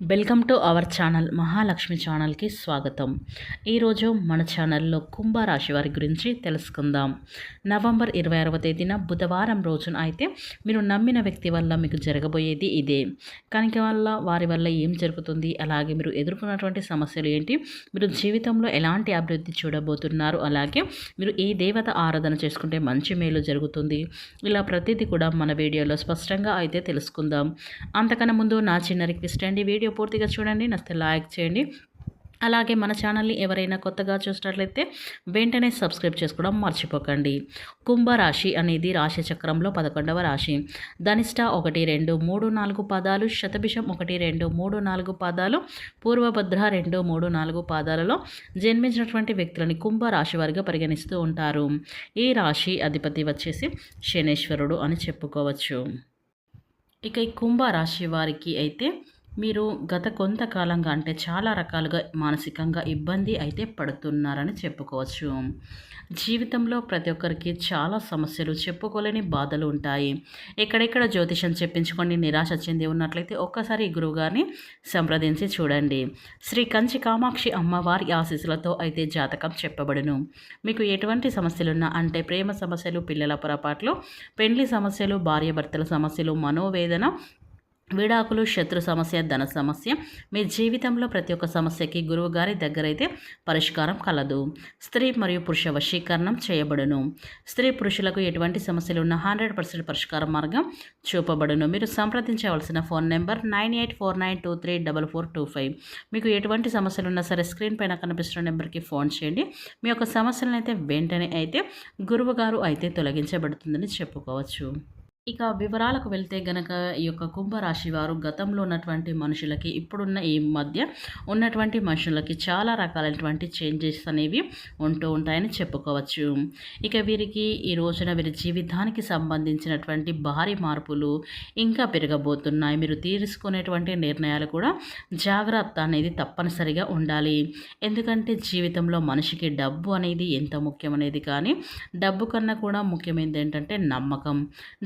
Welcome to our channel Mahalakshmi ఛానల్కి స్వాగతం. ఈరోజు మన ఛానల్లో కుంభరాశి వారి గురించి తెలుసుకుందాం. నవంబర్ ఇరవై ఆరవ తేదీన బుధవారం రోజున అయితే మీరు నమ్మిన వ్యక్తి వల్ల మీకు జరగబోయేది ఇదే. కనుక వల్ల వారి వల్ల ఏం జరుగుతుంది? అలాగే మీరు ఎదుర్కొన్నటువంటి సమస్యలు ఏంటి? మీరు జీవితంలో ఎలాంటి అభివృద్ధి చూడబోతున్నారు? అలాగే మీరు ఏ దేవత ఆరాధన చేసుకుంటే మంచి మేలు జరుగుతుంది? ఇలా ప్రతిదీ కూడా మన వీడియోలో స్పష్టంగా అయితే తెలుసుకుందాం. అంతకన్నా ముందు నా చిన్న రిక్వెస్ట్ అండి వీడియో పూర్తిగా చూడండి నచ్చితే లైక్ చేయండి. అలాగే మన ఛానల్ని ఎవరైనా కొత్తగా చూసినట్లయితే వెంటనే సబ్స్క్రైబ్ చేసుకోవడం మర్చిపోకండి. కుంభరాశి అనేది రాశి చక్రంలో పదకొండవ రాశి. ధనిష్ట ఒకటి రెండు మూడు నాలుగు పదాలు శతభిషం ఒకటి రెండు మూడు నాలుగు పదాలు పూర్వభద్ర రెండు మూడు నాలుగు పాదాలలో జన్మించినటువంటి వ్యక్తులని కుంభరాశి వారిగా పరిగణిస్తూ ఉంటారు. ఈ రాశి అధిపతి వచ్చేసి శనేశ్వరుడు అని చెప్పుకోవచ్చు. ఇక ఈ కుంభరాశి వారికి అయితే మీరు గత కొంతకాలంగా అంటే చాలా రకాలుగా మానసికంగా ఇబ్బంది అయితే పడుతున్నారని చెప్పుకోవచ్చు. జీవితంలో ప్రతి ఒక్కరికి చాలా సమస్యలు చెప్పుకోలేని బాధలు ఉంటాయి. ఎక్కడెక్కడ జ్యోతిషం చెప్పించుకొని నిరాశ చెంది ఉన్నట్లయితే ఒక్కసారి ఈ గురువుగారిని సంప్రదించి చూడండి. శ్రీ కంచి కామాక్షి అమ్మవారి ఆశీస్సులతో అయితే జాతకం చెప్పబడును. మీకు ఎటువంటి సమస్యలున్నా అంటే ప్రేమ సమస్యలు పిల్లల పొరపాట్లు పెండ్లి సమస్యలు భార్యాభర్తల సమస్యలు మనోవేదన విడాకులు శత్రు సమస్య ధన సమస్య. మీ జీవితంలో ప్రతి ఒక్క సమస్యకి గురువు గారి దగ్గరైతే పరిష్కారం కలదు. స్త్రీ మరియు పురుష వశీకరణం చేయబడును. స్త్రీ పురుషులకు ఎటువంటి సమస్యలు ఉన్న హండ్రెడ్ పర్సెంట్ పరిష్కార మార్గం చూపబడును. మీరు సంప్రదించవలసిన phone number nine eight four nine two three double four two five. మీకు ఎటువంటి సమస్యలు ఉన్నా సరే స్క్రీన్ పైన కనిపిస్తున్న నెంబర్కి ఫోన్ చేయండి. మీ యొక్క సమస్యలను అయితే వెంటనే అయితే గురువు గారు అయితే తొలగించబడుతుందని చెప్పుకోవచ్చు. ఇక వివరాలకు వెళ్తే గనక ఈ యొక్క కుంభరాశి వారు గతంలో ఉన్నటువంటి మనుషులకి ఇప్పుడున్న ఈ మధ్య ఉన్నటువంటి మనుషులకి చాలా రకాలైనటువంటి చేంజెస్ అనేవి ఉంటూ ఉంటాయని చెప్పుకోవచ్చు. ఇక వీరికి ఈ రోజున వీరి జీవితానికి సంబంధించినటువంటి భారీ మార్పులు ఇంకా పెరగబోతున్నాయి. మీరు తీసుకునేటువంటి నిర్ణయాలు కూడా జాగ్రత్త అనేది తప్పనిసరిగా ఉండాలి. ఎందుకంటే జీవితంలో మనిషికి డబ్బు అనేది ఎంత ముఖ్యమనేది కానీ డబ్బు కన్నా కూడా ముఖ్యమైనది ఏంటంటే నమ్మకం.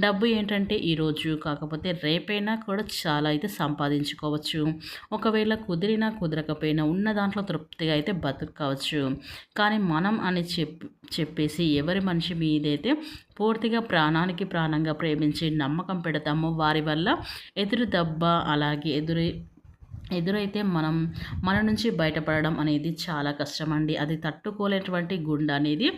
డబ్బు ఏంటంటే ఈరోజు కాకపోతే రేపైనా కూడా చాలా అయితే సంపాదించుకోవచ్చు. ఒకవేళ కుదిరినా కుదరకపోయినా ఉన్న దాంట్లో తృప్తిగా అయితే బతుకోవచ్చు కానీ మనం అని చెప్ చెప్పేసి ఎవరి మనిషి మీదైతే పూర్తిగా ప్రాణానికి ప్రాణంగా ప్రేమించి నమ్మకం పెడతామో వారి వల్ల ఎదురు దెబ్బ అలాగే ఎదురు ఎదురైతే మనం మన నుంచి బయటపడడం అనేది చాలా కష్టం అండి అది తట్టుకోలేటువంటి గుండె అనేది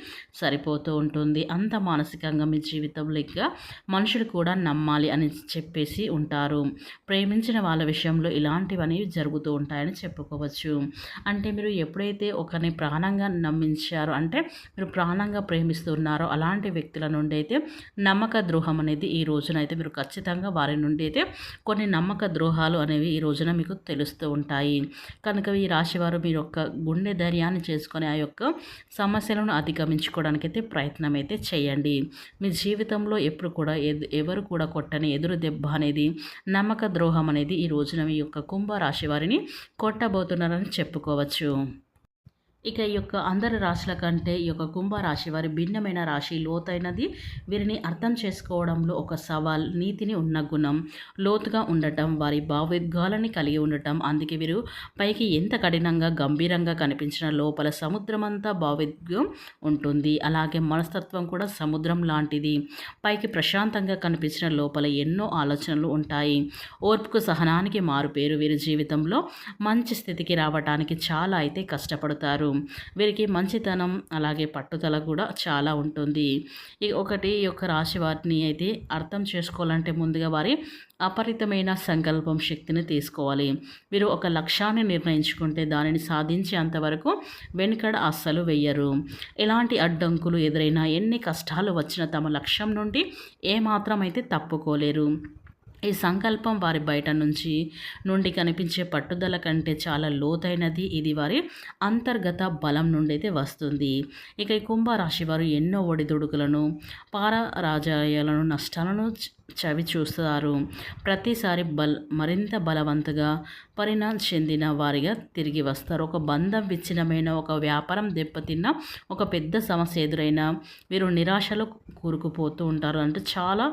సరిపోతూ ఉంటుంది. అంత మానసికంగా మీ జీవితంలో ఇంకా మనుషులు కూడా నమ్మాలి అని చెప్పేసి ఉంటారు. ప్రేమించిన వాళ్ళ విషయంలో ఇలాంటివన్నీ జరుగుతూ ఉంటాయని చెప్పుకోవచ్చు. అంటే మీరు ఎప్పుడైతే ఒకరిని ప్రాణంగా నమ్మించారో అంటే మీరు ప్రాణంగా ప్రేమిస్తున్నారో అలాంటి వ్యక్తుల నుండి అయితే నమ్మక ద్రోహం అనేది ఈ రోజున అయితే మీరు ఖచ్చితంగా వారి నుండి అయితే కొన్ని నమ్మక ద్రోహాలు అనేవి ఈ రోజున మీకు తెలుస్తూ ఉంటాయి. కనుక ఈ రాశివారు మీరు యొక్క గుండె ధైర్యాన్ని చేసుకొని ఆ యొక్క సమస్యలను అధిగమించుకోవడానికి అయితే ప్రయత్నం అయితే చేయండి. మీ జీవితంలో ఎప్పుడు కూడా ఎవరు కూడా కొట్టని ఎదురు దెబ్బ అనేది నమ్మక ద్రోహం అనేది ఈ రోజున మీ యొక్క కుంభ రాశి వారిని కొట్టబోతున్నారని చెప్పుకోవచ్చు. ఇక ఈ యొక్క అందరి రాశుల కంటే ఈ యొక్క కుంభరాశి వారి భిన్నమైన రాశి లోతైనది. వీరిని అర్థం చేసుకోవడంలో ఒక సవాల్ నీతిని ఉన్న గుణం. లోతుగా ఉండటం వారి భావోద్గాలని కలిగి ఉండటం. అందుకే వీరు పైకి ఎంత కఠినంగా గంభీరంగా కనిపించిన లోపల సముద్రమంతా భావోద్గం ఉంటుంది. అలాగే మనస్తత్వం కూడా సముద్రం లాంటిది. పైకి ప్రశాంతంగా కనిపించిన లోపల ఎన్నో ఆలోచనలు ఉంటాయి. ఓర్పుకు సహనానికి మారుపేరు వీరి జీవితంలో. మంచి స్థితికి రావడానికి చాలా అయితే కష్టపడతారు. వీరికి మంచితనం అలాగే పట్టుదల కూడా చాలా ఉంటుంది. ఈ ఒకటి ఈ యొక్క రాశి వారిని అయితే అర్థం చేసుకోవాలంటే ముందుగా వారి అపరితమైన సంకల్పం శక్తిని తీసుకోవాలి. మీరు ఒక లక్ష్యాన్ని నిర్ణయించుకుంటే దానిని సాధించేంతవరకు వెనుకడ అస్సలు వెయ్యరు. ఎలాంటి అడ్డంకులు ఎదురైనా ఎన్ని కష్టాలు వచ్చినా తమ లక్ష్యం నుండి ఏమాత్రం అయితే తప్పుకోలేరు. ఈ సంకల్పం వారి బయట నుంచి నుండి కనిపించే పట్టుదల కంటే చాలా లోతైనది. ఇది వారి అంతర్గత బలం నుండి అయితే వస్తుంది. ఇక ఈ కుంభరాశి వారు ఎన్నో ఒడిదుడుకులను పారరాజయాలను నష్టాలను చవి చూస్తారు. ప్రతిసారి బల్ మరింత బలవంతగా పరిణామ చెందిన వారిగా తిరిగి వస్తారు. ఒక బంధం విచ్ఛిన్నమైన ఒక వ్యాపారం దెబ్బతిన్న ఒక పెద్ద సమస్య ఎదురైనా వీరు నిరాశలో కూరుకుపోతూ ఉంటారు. అంటే చాలా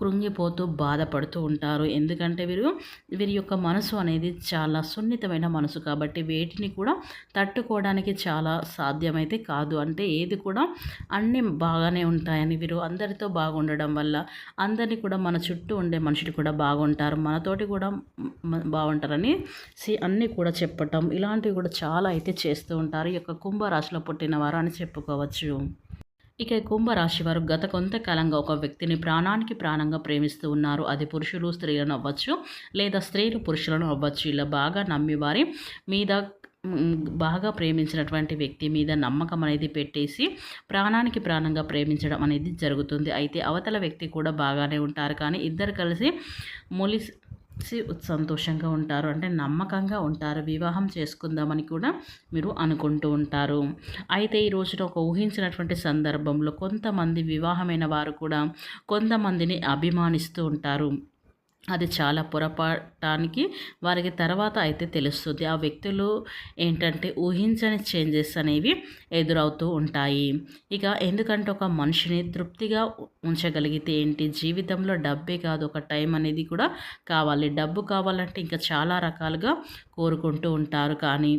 కృంగిపోతూ బాధపడుతూ ఉంటారు. ఎందుకంటే వీరు వీరి యొక్క మనసు అనేది చాలా సున్నితమైన మనసు కాబట్టి వేటిని కూడా తట్టుకోవడానికి చాలా సాధ్యమైతే కాదు. అంటే ఏది కూడా అన్నీ బాగానే ఉంటాయని వీరు అందరితో బాగుండడం వల్ల అందరినీ కూడా మన చుట్టూ ఉండే మనుషులు కూడా బాగుంటారు. మనతోటి కూడా బాగుంటారని సి అన్నీ కూడా చెప్పటం ఇలాంటివి కూడా చాలా అయితే చేస్తూ ఉంటారు. ఈ యొక్క కుంభరాశిలో పుట్టినవారు అని చెప్పుకోవచ్చు. ఇక కుంభరాశి వారు గత కొంతకాలంగా ఒక వ్యక్తిని ప్రాణానికి ప్రాణంగా ప్రేమిస్తూ ఉన్నారు. అది పురుషులు స్త్రీలను అవ్వచ్చు లేదా స్త్రీలు పురుషులను అవ్వచ్చు. ఇలా బాగా నమ్మి వారి మీద బాగా ప్రేమించినటువంటి వ్యక్తి మీద నమ్మకం అనేది పెట్టేసి ప్రాణానికి ప్రాణంగా ప్రేమించడం అనేది జరుగుతుంది. అయితే అవతల వ్యక్తి కూడా బాగానే ఉంటారు. కానీ ఇద్దరు కలిసి మొలిసి సంతోషంగా ఉంటారు. అంటే నమ్మకంగా ఉంటారు. వివాహం చేసుకుందామని కూడా మీరు అనుకుంటూ ఉంటారు. అయితే ఈ రోజున ఒక ఊహించినటువంటి సందర్భంలో కొంతమంది వివాహమైన వారు కూడా కొంతమందిని అభిమానిస్తూ ఉంటారు. అది చాలా పొరపాటానికి వారికి తర్వాత అయితే తెలుస్తుంది. ఆ వ్యక్తులు ఏంటంటే ఊహించని చేంజెస్ అనేవి ఎదురవుతూ ఉంటాయి. ఇక ఎందుకంటే ఒక మనిషిని తృప్తిగా ఉంచగలిగితే ఏంటి? జీవితంలో డబ్బే కాదు ఒక టైం అనేది కూడా కావాలి. డబ్బు కావాలంటే ఇంకా చాలా రకాలుగా కోరుకుంటూ ఉంటారు. కానీ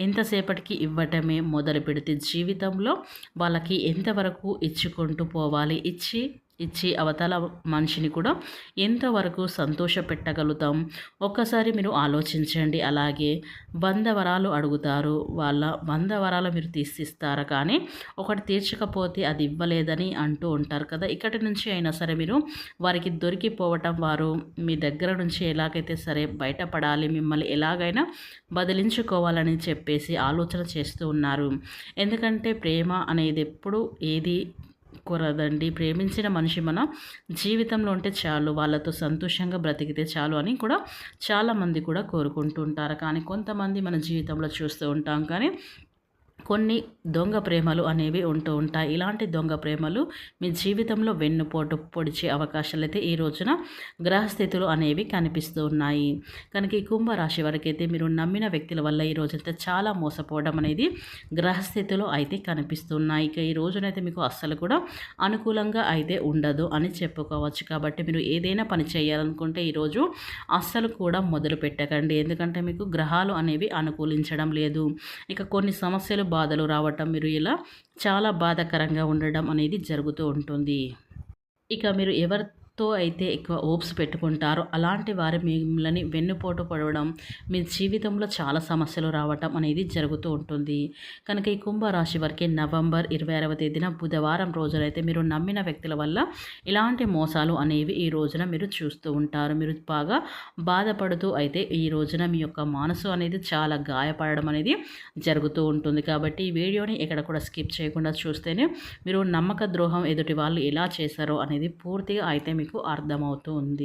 ఎంతసేపటికి ఇవ్వటమే మొదలు పెడితే జీవితంలో వాళ్ళకి ఎంతవరకు ఇచ్చుకుంటూ పోవాలి? ఇచ్చి ఇచ్చి అవతల మనిషిని కూడా ఎంతవరకు సంతోష పెట్టగలుగుతాం ఒక్కసారి మీరు ఆలోచించండి. అలాగే వంద వరాలు అడుగుతారు. వాళ్ళ వంద వరాలు మీరు తీసిస్తారా? కానీ ఒకటి తీర్చకపోతే అది ఇవ్వలేదని అంటూ ఉంటారు కదా. ఇక్కడి నుంచి అయినా సరే మీరు వారికి దొరికిపోవటం వారు మీ దగ్గర నుంచి ఎలాగైతే సరే బయటపడాలి మిమ్మల్ని ఎలాగైనా బదిలించుకోవాలని చెప్పేసి ఆలోచన చేస్తూ ఉన్నారు. ఎందుకంటే ప్రేమ అనేది ఎప్పుడు ఏది కోరదండి ప్రేమించిన మనిషి మన జీవితంలో ఉంటే చాలు వాళ్ళతో సంతోషంగా బ్రతికితే చాలు అని కూడా చాలామంది కూడా కోరుకుంటూ ఉంటారు కానీ కొంతమంది మన జీవితంలో చూస్తూ ఉంటాం. కానీ కొన్ని దొంగ ప్రేమలు అనేవి ఉంటూ ఉంటాయి. ఇలాంటి దొంగ ప్రేమలు మీ జీవితంలో వెన్నుపోటు పొడిచే అవకాశాలు అయితే ఈ రోజున గ్రహస్థితులు అనేవి కనిపిస్తూ ఉన్నాయి. కనుక ఈ కుంభరాశి వరకు అయితే మీరు నమ్మిన వ్యక్తుల వల్ల ఈ రోజైతే చాలా మోసపోవడం అనేది గ్రహస్థితిలో అయితే కనిపిస్తున్నాయి ఇక ఈ రోజునైతే మీకు అస్సలు కూడా అనుకూలంగా అయితే ఉండదు అని చెప్పుకోవచ్చు. కాబట్టి మీరు ఏదైనా పని చేయాలనుకుంటే ఈరోజు అస్సలు కూడా మొదలు పెట్టకండి. ఎందుకంటే మీకు గ్రహాలు అనేవి అనుకూలించడం లేదు. ఇక కొన్ని సమస్యలు బాధలు రావటం మీరు ఇలా చాలా బాధాకరంగా ఉండడం అనేది జరుగుతూ ఉంటుంది. ఇక మీరు ఎవరి తో అయితే ఎక్కువ ఓప్స్ పెట్టుకుంటారో. అలాంటి వారి మిమ్మల్ని వెన్నుపోటు పడవడం మీ జీవితంలో చాలా సమస్యలు రావటం అనేది జరుగుతూ ఉంటుంది. కనుక ఈ కుంభరాశి వారికి నవంబర్ ఇరవై ఆరవ తేదీన బుధవారం రోజునైతే మీరు నమ్మిన వ్యక్తుల వల్ల ఇలాంటి మోసాలు అనేవి ఈ రోజున మీరు చూస్తూ ఉంటారు. మీరు బాగా బాధపడుతూ అయితే ఈ రోజున మీ యొక్క మనసు అనేది చాలా గాయపడడం అనేది జరుగుతూ ఉంటుంది. కాబట్టి ఈ వీడియోని ఇక్కడ కూడా స్కిప్ చేయకుండా చూస్తేనే మీరు నమ్మక ద్రోహం ఎదుటి వాళ్ళు ఎలా చేశారో అనేది పూర్తిగా అయితే మీకు అర్థమవుతూ ఉంది.